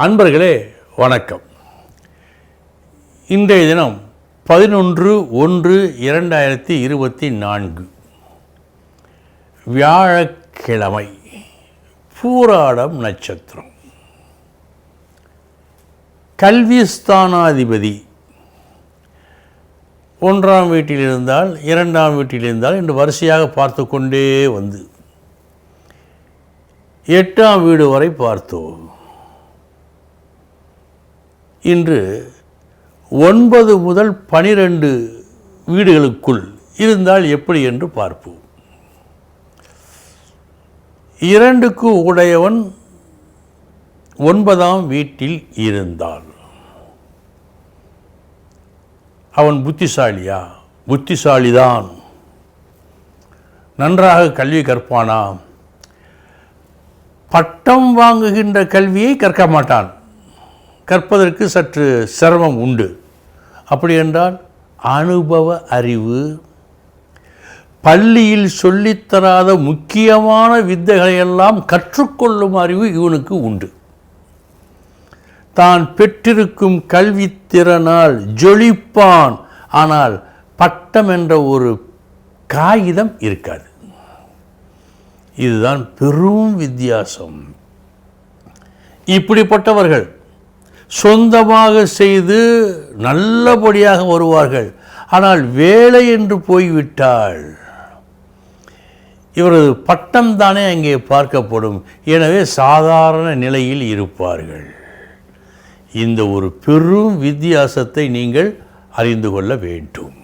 அன்பர்களே வணக்கம். இன்றைய தினம் பதினொன்று ஒன்று இரண்டாயிரத்தி இருபத்தி நான்கு. வியாழக்கிழமை பூராடம் நட்சத்திரம். கல்விஸ்தானாதிபதி. ஒன்றாம் வீட்டில் இருந்தால் இரண்டாம் வீட்டில் இருந்தால் என்று வரிசையாக பார்த்து கொண்டே வந்து எட்டாம் வீடு வரை பார்த்தோம். இன்று ஒன்பது முதல் பனிரெண்டு வீடுகளுக்குள் இருந்தால் எப்படி என்று பார்ப்போம். இரண்டுக்கு உடையவன் ஒன்பதாம் வீட்டில் இருந்தால். அவன் புத்திசாலியா? புத்திசாலிதான். நன்றாக கல்வி கற்பானா பட்டம் வாங்குகின்ற கல்வியை கற்க மாட்டான். கற்பதற்கு சற்று சிரமம் உண்டு. அப்படி என்றால் அனுபவ அறிவு பள்ளியில் சொல்லித்தராத முக்கியமான வித்தைகளையெல்லாம் கற்றுக்கொள்ளும் அறிவு இவனுக்கு உண்டு. தான் பெற்றிருக்கும் கல்வித்திறனால் ஜொலிப்பான் ஆனால் பட்டம் என்ற ஒரு காகிதம் இருக்காது. இதுதான் பெரும் வித்தியாசம். இப்படிப்பட்டவர்கள் சொந்தமாக செய்து நல்லபடியாக வருவார்கள். ஆனால் வேலை என்று போய்விட்டால் இவரது பட்டம் தானே அங்கே பார்க்கப்படும். எனவே சாதாரண நிலையில் இருப்பார்கள். இந்த ஒரு பெரும் வித்தியாசத்தை நீங்கள் அறிந்து கொள்ள வேண்டும்.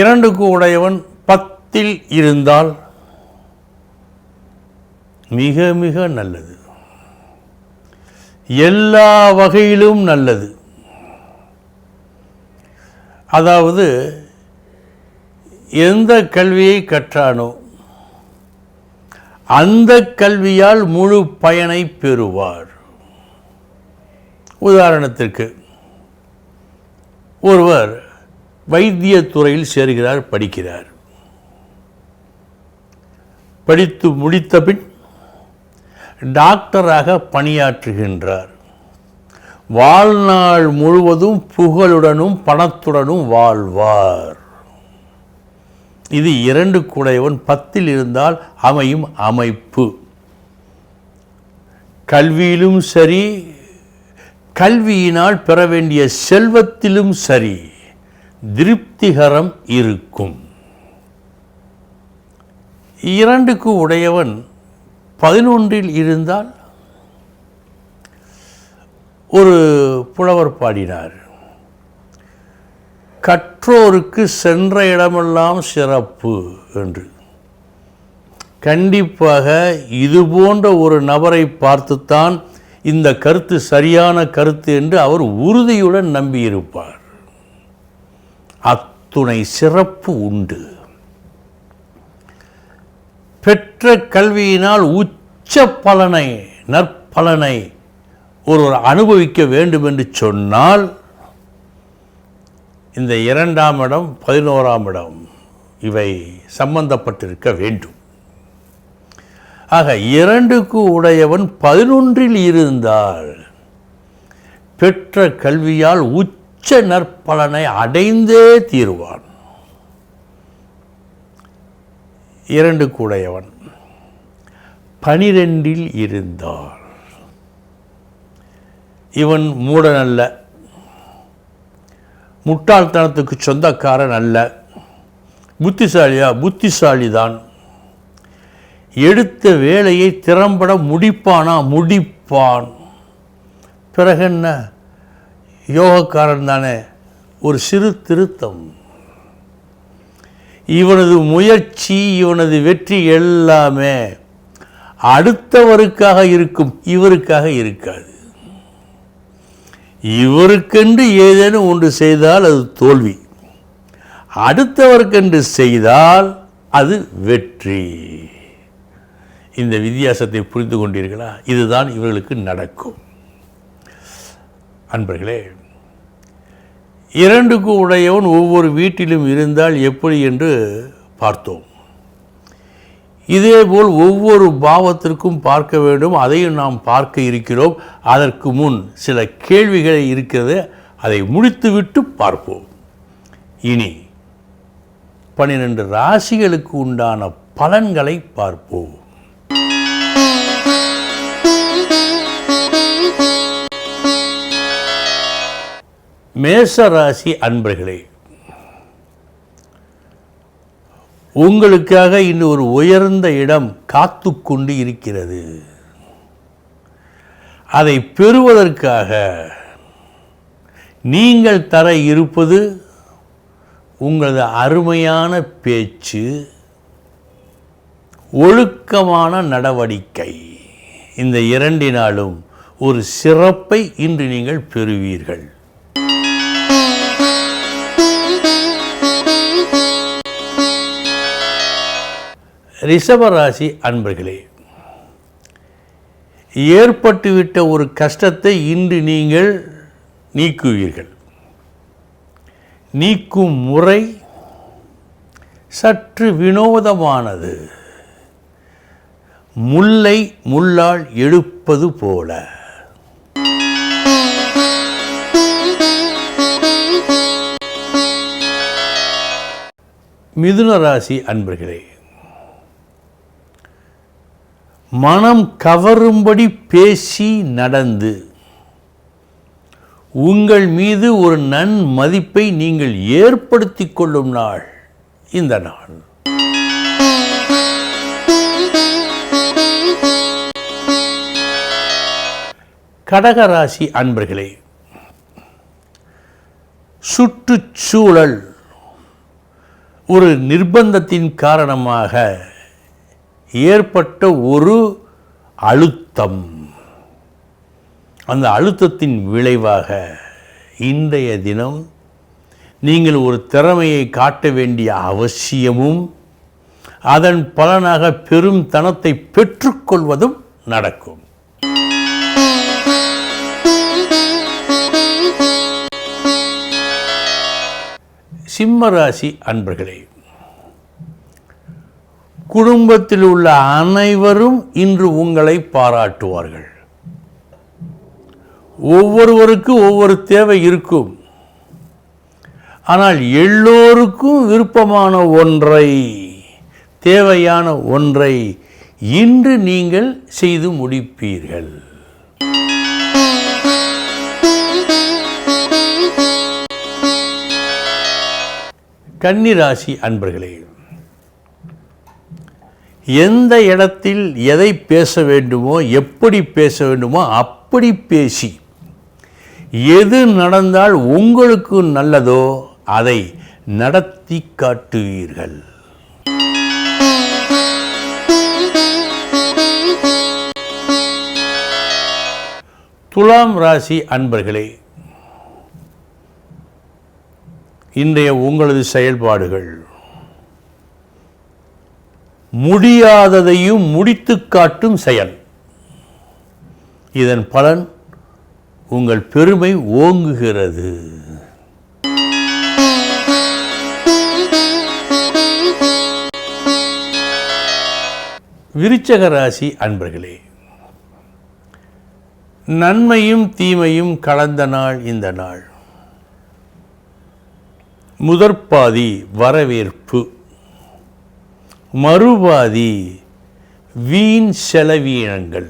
இரண்டுக்கு உடையவன் பத்தில் இருந்தால் மிக மிக நல்லது. எல்லா வகையிலும் நல்லது. அதாவது எந்த கல்வியை கற்றானோ அந்த கல்வியால் முழு பயனை பெறுவார். உதாரணத்திற்கு ஒருவர் வைத்தியத்துறையில் சேர்கிறார் படிக்கிறார். படித்து முடித்த பின் டாக்டராக பணியாற்றுகின்றார். வாழ்நாள் முழுவதும் புகழுடனும் பணத்துடனும் வாழ்வார். இது இரண்டு குடையவன் பத்தில் இருந்தால் அமையும் அமைப்பு. கல்வியிலும் சரி கல்வியினால் பெற வேண்டிய செல்வத்திலும் சரி திருப்திகரம் இருக்கும். இரண்டுக்கு உடையவன் பதினொன்றில் இருந்தால் ஒரு புலவர் பாடினார். கற்றோருக்கு சென்ற இடமெல்லாம் சிறப்பு என்று. கண்டிப்பாக இது போன்ற ஒரு நபரை பார்த்துத்தான் இந்த கருத்து சரியான கருத்து என்று அவர் உறுதியுடன் நம்பியிருப்பார். அத்துணை சிறப்பு உண்டு. பெற்ற கல்வியினால் உச்ச பலனை நற்பலனை ஒருவர் அனுபவிக்க வேண்டும் என்று சொன்னால் இந்த இரண்டாம் இடம் பதினோராம் இடம் இவை சம்பந்தப்பட்டிருக்க வேண்டும். ஆக இரண்டுக்கு உடையவன் பதினொன்றில் இருந்தால் பெற்ற கல்வியால் உச்ச நற்பலனை அடைந்தே தீருவான். இரண்டு கூடையவன். பனிரெண்டில் இருந்தார் இவன் மூடன் அல்ல. முட்டாள்தனத்துக்கு சொந்தக்காரன் அல்ல. புத்திசாலியா? புத்திசாலிதான். எடுத்த வேலையை திறம்பட முடிப்பானா? முடிப்பான். பிறகு என்ன யோகக்காரன் தானே ஒரு சிறு திருத்தம். இவனது முயற்சி இவனது வெற்றி எல்லாமே அடுத்தவருக்காக இருக்கும் இவருக்காக இருக்காது. இவருக்கென்று ஏதேனும் ஒன்று செய்தால் அது தோல்வி. அடுத்தவருக்கென்று செய்தால் அது வெற்றி. இந்த வித்தியாசத்தை புரிந்து கொண்டீர்களா? இதுதான் இவர்களுக்கு நடக்கும். அன்பர்களே இரண்டுக்கு உடையவன் ஒவ்வொரு வீட்டிலும் இருந்தால் எப்படி என்று பார்த்தோம். இதேபோல் ஒவ்வொரு பாவத்திற்கும் பார்க்க வேண்டும். அதையும் நாம் பார்க்க இருக்கிறோம். அதற்கு முன் சில கேள்விகள் இருக்கிறது. அதை முடித்துவிட்டு பார்ப்போம். இனி பன்னிரண்டு ராசிகளுக்கு உண்டான பலன்களை பார்ப்போம். மேசராசி அன்பர்களே உங்களுக்காக இன்னும் ஒரு உயர்ந்த இடம் காத்து கொண்டு இருக்கிறது. அதை பெறுவதற்காக நீங்கள் தர இருப்பது உங்களது அருமையான பேச்சு ஒழுக்கமான நடவடிக்கை. இந்த இரண்டினாலும் ஒரு சிறப்பை இன்று நீங்கள் பெறுவீர்கள். ரிஷபராசி அன்பர்களே ஏற்பட்டுவிட்ட ஒரு கஷ்டத்தை இன்று நீங்கள் நீக்குவீர்கள். நீக்கும் முறை சற்று வினோதமானது. முல்லை முள்ளால் எடுப்பது போல. மிதுன ராசி அன்பர்களே மனம் கவரும்படி பேசி நடந்து உங்கள் மீது ஒரு நன் மதிப்பை நீங்கள் ஏற்படுத்தி கொள்ளும் நாள் இந்த நாள். கடகராசி அன்பர்களே சுற்றுச்சூழல் ஒரு நிர்பந்தத்தின் காரணமாக ஏற்பட்ட ஒரு அழுத்தம். அந்த அழுத்தத்தின் விளைவாக இன்றைய தினம் நீங்கள் ஒரு திறமையை காட்ட வேண்டிய அவசியமும் அதன் பலனாக பெரும் தனத்தை பெற்றுக்கொள்வதும் நடக்கும். சிம்மராசி அன்பர்களே குடும்பத்தில் உள்ள அனைவரும் இன்று உங்களை பாராட்டுவார்கள். ஒவ்வொருவருக்கும் ஒவ்வொரு தேவை இருக்கும். ஆனால் எல்லோருக்கும் விருப்பமான ஒன்றை தேவையான ஒன்றை இன்று நீங்கள் செய்து முடிப்பீர்கள். கன்னிராசி அன்பர்களே எந்த இடத்தில் எதை பேச வேண்டுமோ எப்படி பேச வேண்டுமோ அப்படி பேசி. எது நடந்தால் உங்களுக்கு நல்லதோ அதை நடத்தி காட்டுவீர்கள். துலாம் ராசி அன்பர்களே இன்றைய உங்களது செயல்பாடுகள். முடியாததையும் முடித்து காட்டும் செயல். இதன் பலன் உங்கள் பெருமை ஓங்குகிறது. விருச்சக ராசி அன்பர்களே நன்மையும் தீமையும் கலந்த நாள் இந்த நாள். முதற்பாதி வரவேற்பு. மறுபாதி வீண் செலவீனங்கள்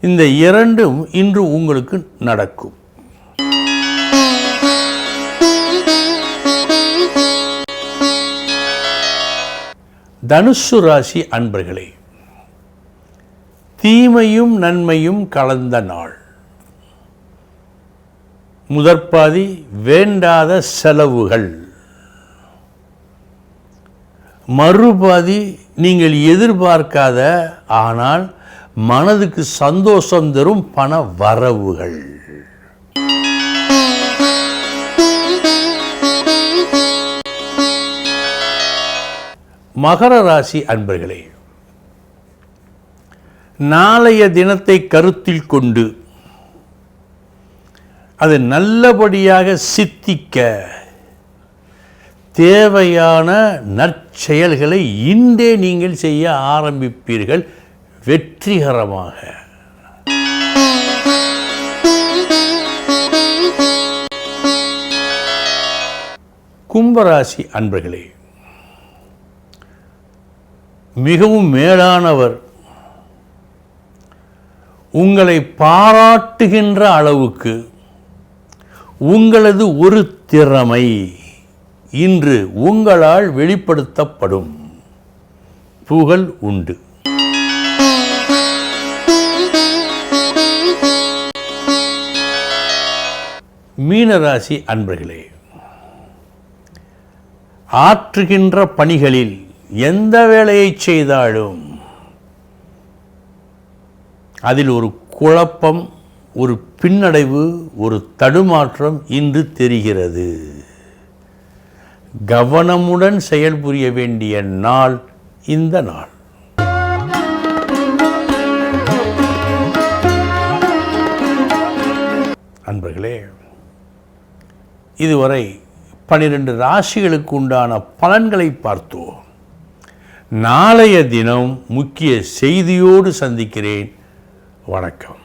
இந்த இரண்டும் இன்று உங்களுக்கு நடக்கும். தனுசு ராசி அன்பர்களே தீமையும் நன்மையும் கலந்த நாள். முதற்பாதி வேண்டாத செலவுகள். மறுபாதி நீங்கள் எதிர்பார்க்காத ஆனால் மனதுக்கு சந்தோஷம் தரும் பண வரவுகள். மகர ராசி அன்பர்களே நாளைய தினத்தை கருத்தில் கொண்டு அது நல்லபடியாக சித்திக்க தேவையான நற்செயல்களை இன்றே நீங்கள் செய்ய ஆரம்பிப்பீர்கள் வெற்றிகரமாக. கும்பராசி அன்பர்களே மிகவும் மேலானவர் உங்களை பாராட்டுகின்ற அளவுக்கு உங்களது ஒரு திறமை. இன்று உங்களால் வெளிப்படுத்தப்படும் புகழ் உண்டு. மீனராசி அன்பர்களே ஆற்றுகின்ற பணிகளில் எந்த வேலையை செய்தாலும் அதில் ஒரு குழப்பம் ஒரு பின்னடைவு ஒரு தடுமாற்றம் இன்று தெரிகிறது. கவனமுடன் செயல்புரிய வேண்டிய நாள் இந்த நாள். அன்பர்களே இதுவரை பனிரெண்டு ராசிகளுக்கு உண்டான பலன்களை பார்த்தோம் நாளைய தினம் முக்கிய செய்தியோடு சந்திக்கிறேன். வணக்கம்.